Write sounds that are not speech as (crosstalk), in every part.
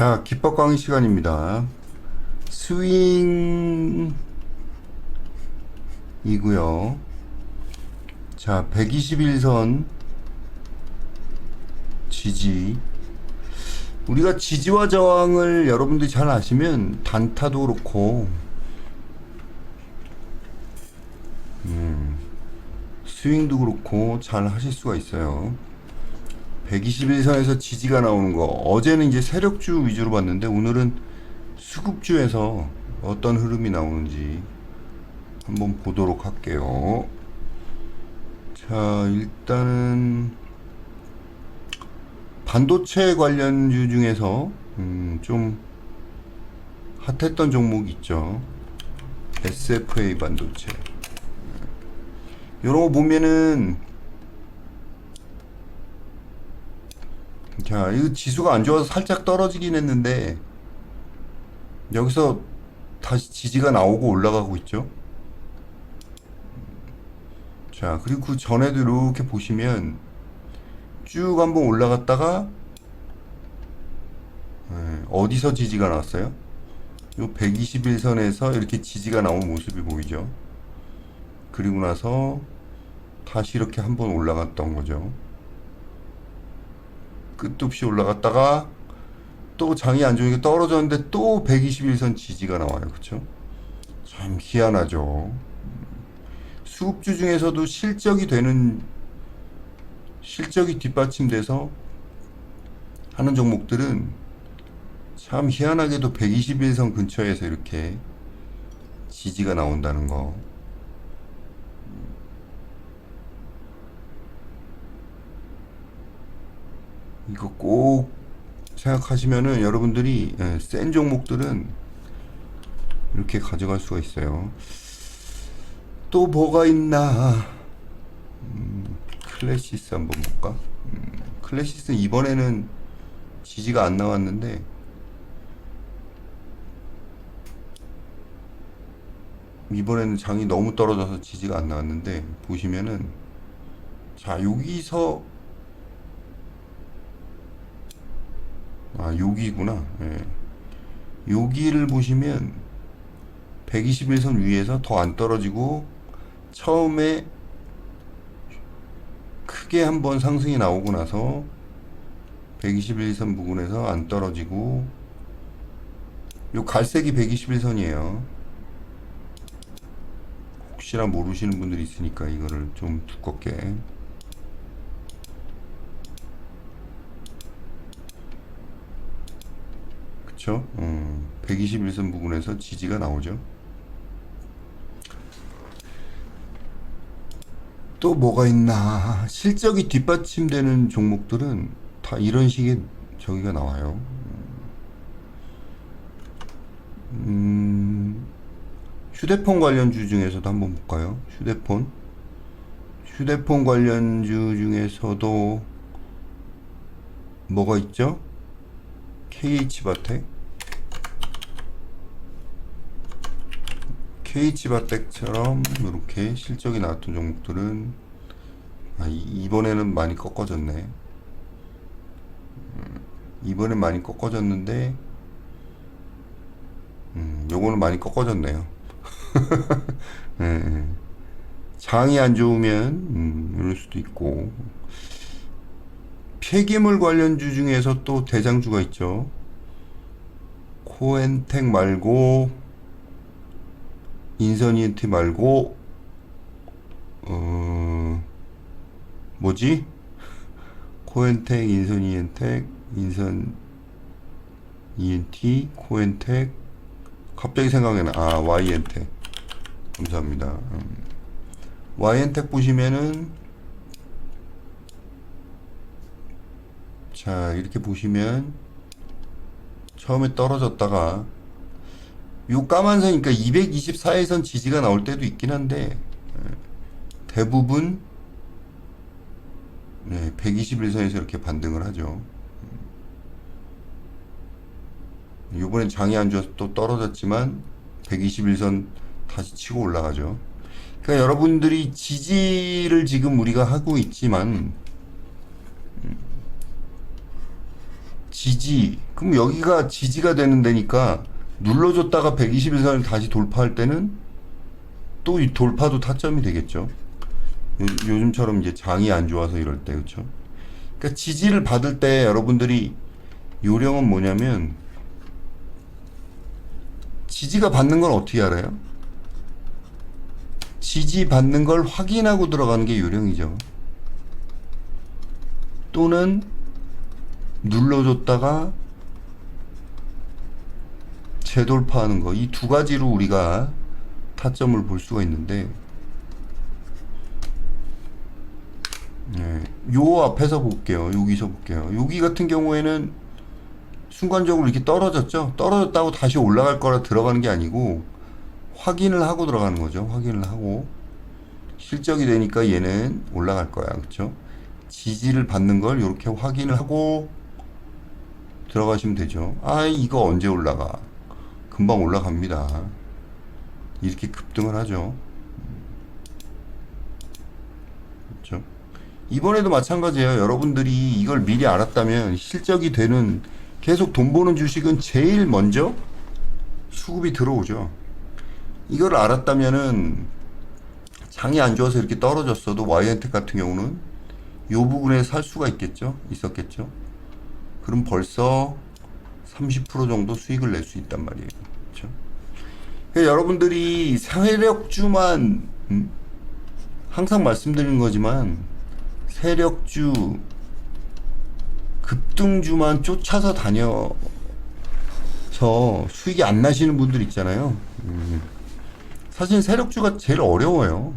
자, 기법 강의 시간입니다. 스윙이고요. 자, 121선 지지. 우리가 지지와 저항을 여러분들이 잘 아시면 단타도 그렇고 음, 스윙도 그렇고 잘 하실 수가 있어요. 121선에서 지지가 나오는 거 어제는 이제 세력주 위주로 봤는데 오늘은 수급주에서 어떤 흐름이 나오는지 한번 보도록 할게요. 자, 일단은 반도체 관련주 중에서 음, 좀 핫했던 종목이 있죠. SFA 반도체. 이런 거 보면은 자, 이 지수가 안 좋아서 살짝 떨어지긴 했는데 여기서 다시 지지가 나오고 올라가고 있죠. 자, 그리고 그 전에도 이렇게 보시면 쭉 한번 올라갔다가 예, 어디서 지지가 나왔어요? 요 121선에서 이렇게 지지가 나온 모습이 보이죠. 그리고 나서 다시 이렇게 한번 올라갔던 거죠. 끝도 없이 올라갔다가 또 장이 안 좋으니까 떨어졌는데 또 121선 지지가 나와요. 그쵸? 참 희한하죠. 수급주 중에서도 실적이 되는 실적이 뒷받침돼서 하는 종목들은 참 희한하게도 121선 근처에서 이렇게 지지가 나온다는 거. 이거 꼭 생각하시면은 여러분들이 예, 센 종목들은 이렇게 가져갈 수가 있어요. 또 뭐가 있나? 음, 클래시스 한번 볼까? 음, 클래시스 이번에는 지지가 안 나왔는데 이번에는 장이 너무 떨어져서 지지가 안 나왔는데 보시면은 자 여기서 아, 여기구나. 예. 여기를 보시면 121선 위에서 더 안 떨어지고 처음에 크게 한번 상승이 나오고 나서 121선 부근에서 안 떨어지고 요 갈색이 121선이에요. 혹시나 모르시는 분들이 있으니까 이거를 좀 두껍게 그쵸? 어, 121선 부근에서 지지가 나오죠. 또 뭐가 있나? 실적이 뒷받침되는 종목들은 다 이런 식의 저기가 나와요. 음, 휴대폰 관련주 중에서도 한번 볼까요? 휴대폰. 휴대폰 관련주 중에서도 뭐가 있죠? KH바텍? KH바텍처럼 이렇게 실적이 나왔던 종목들은 아, 이- 이번에는 많이 꺾어졌네. 음, 이번엔 많이 꺾어졌는데 음, 요거는 많이 꺾어졌네요. (laughs) 예, 예. 장이 안 좋으면 음, 이럴 수도 있고 폐기물 관련주 중에서 또 대장주가 있죠. 코엔텍 말고 인선이엔트 말고 어 뭐지? 코엔텍, 인선 이엔텍, 인선 ENT, 코엔텍 갑자기 생각이 나. 아, Y엔텍. 감사합니다. 음. Y엔텍 보시면은 자, 이렇게 보시면 처음에 떨어졌다가 요 까만 선이니까 224에선 지지가 나올 때도 있긴 한데 예, 대부분 네, 121선에서 이렇게 반등을 하죠. 음. 요번엔 장이 안 좋아서 또 떨어졌지만 121선 다시 치고 올라가죠. 그러니까 여러분들이 지지를 지금 우리가 하고 있지만 지지. 그럼 여기가 지지가 되는 데니까 눌러줬다가 121선을 다시 돌파할 때는 또 이 돌파도 타점이 되겠죠. 요, 요즘처럼 이제 장이 안 좋아서 이럴 때 그렇죠. 그러니까 지지를 받을 때 여러분들이 요령은 뭐냐면 지지가 받는 걸 어떻게 알아요? 지지 받는 걸 확인하고 들어가는 게 요령이죠. 또는 눌러줬다가 재돌파하는 거. 이 두 가지로 우리가 타점을 볼 수가 있는데, 네, 요 앞에서 볼게요. 여기서 볼게요. 여기 같은 경우에는 순간적으로 이렇게 떨어졌죠? 떨어졌다고 다시 올라갈 거라 들어가는 게 아니고, 확인을 하고 들어가는 거죠. 확인을 하고. 실적이 되니까 얘는 올라갈 거야. 그쵸? 지지를 받는 걸 이렇게 확인을 하고 들어가시면 되죠. 아, 이거 언제 올라가? 금방 올라갑니다. 이렇게 급등을 하죠. 그렇죠? 이번에도 마찬가지예요. 여러분들이 이걸 미리 알았다면 실적이 되는 계속 돈 버는 주식은 제일 먼저 수급이 들어오죠. 이걸 알았다면은 장이 안 좋아서 이렇게 떨어졌어도 와이엔텍 같은 경우는 요 부분에 살 수가 있겠죠? 있었겠죠? 그럼 벌써 30% 정도 수익을 낼 수 있단 말이에요. 그렇죠? 그러니까 여러분들이 세력주만 음? 항상 말씀드리는 거지만 세력주 급등주만 쫓아서 다녀서 수익이 안 나시는 분들 있잖아요. 음. 사실 세력주가 제일 어려워요.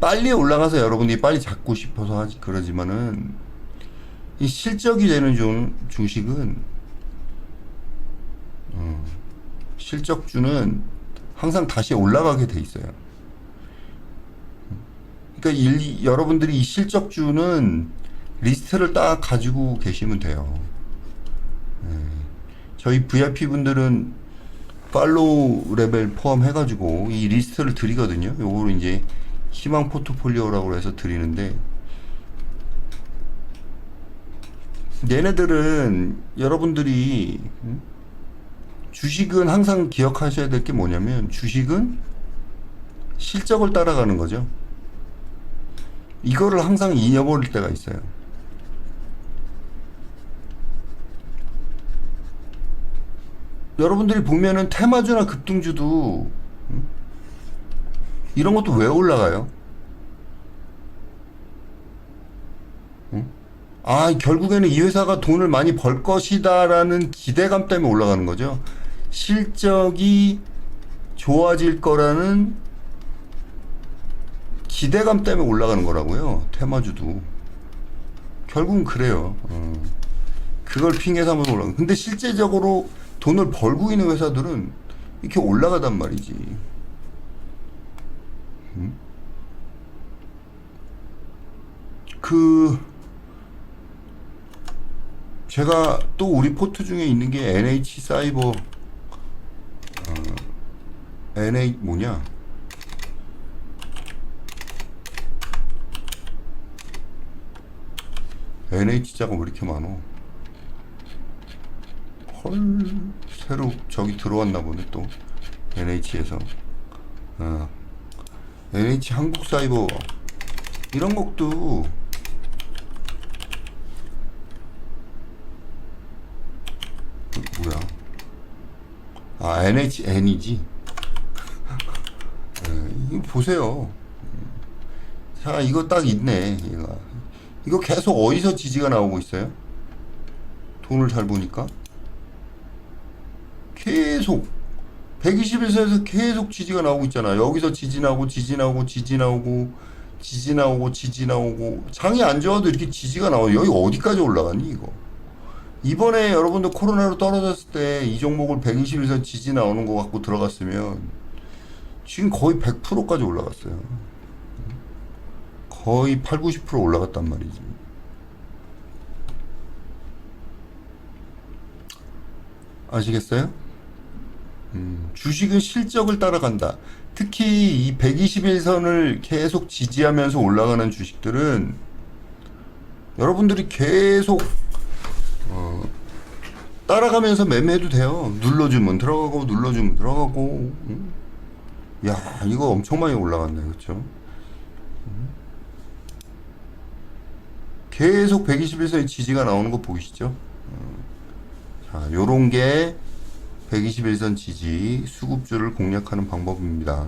빨리 올라가서 여러분들이 빨리 잡고 싶어서 하지 그러지만은 이 실적이 되는 주, 주식은 어, 실적주는 항상 다시 올라가게 돼 있어요. 그러니까 일, 여러분들이 이 실적주는 리스트를 딱 가지고 계시면 돼요. 예. 저희 VIP 분들은 팔로우 레벨 포함해가지고 이 리스트를 드리거든요. 요거를 이제 희망 포트폴리오라고 해서 드리는데 얘네들은 여러분들이 음? 주식은 항상 기억하셔야 될 게 뭐냐면 주식은 실적을 따라가는 거죠. 이거를 항상 잊어버릴 때가 있어요. 여러분들이 보면은 테마주나 급등주도 음? 이런 것도 왜 올라가요? 아, 결국에는 이 회사가 돈을 많이 벌 것이다라는 기대감 때문에 올라가는 거죠. 실적이 좋아질 거라는 기대감 때문에 올라가는 거라고요. 테마주도. 결국은 그래요. 어. 그걸 핑계 삼아서 올라가. 근데 실제적으로 돈을 벌고 있는 회사들은 이렇게 올라가단 말이지. 음? 그 제가 또 우리 포트 중에 있는 게 NH 사이버 어, NH 뭐냐? NH자가 왜 이렇게 많어? 헐 새로 저기 들어왔나 보네 또 NH에서 어. NH 한국 사이버 이런 것도 그 뭐야 아 NHN이지 이거 보세요. 자 이거 딱 있네 얘가. 이거 계속 어디서 지지가 나오고 있어요? 돈을 잘 보니까? 계속. 121선에서 계속 지지가 나오고 있잖아. 여기서 지지 나오고 지지 나오고 지지 나오고 지지 나오고 지지 나오고. 장이 안 좋아도 이렇게 지지가 나와. 여기 어디까지 올라갔니 이거? 이번에 여러분들 코로나로 떨어졌을 때 이 종목을 121선 지지 나오는 거 갖고 들어갔으면 지금 거의 100%까지 올라갔어요. 거의 8, 90% 올라갔단 말이지. 아시겠어요? 음, 주식은 실적을 따라간다. 특히 이 121선을 계속 지지하면서 올라가는 주식들은 여러분들이 계속 어, 따라가면서 매매해도 돼요. 눌러주면 들어가고 눌러주면 들어가고. 음. 야 이거 엄청 많이 올라갔네, 그렇죠? 음. 계속 121선의 지지가 나오는 거 보이시죠? 음. 자, 요런 게 121선 지지 수급주를 공략하는 방법입니다.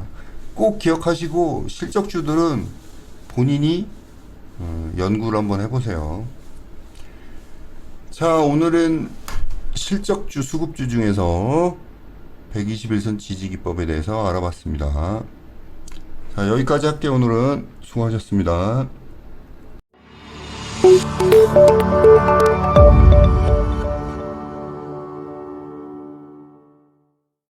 꼭 기억하시고 실적주들은 본인이 어, 연구를 한번 해보세요. 자, 오늘은 실적주 수급주 중에서 121선 지지 기법에 대해서 알아봤습니다. 자, 여기까지 할게요. 오늘은 수고하셨습니다.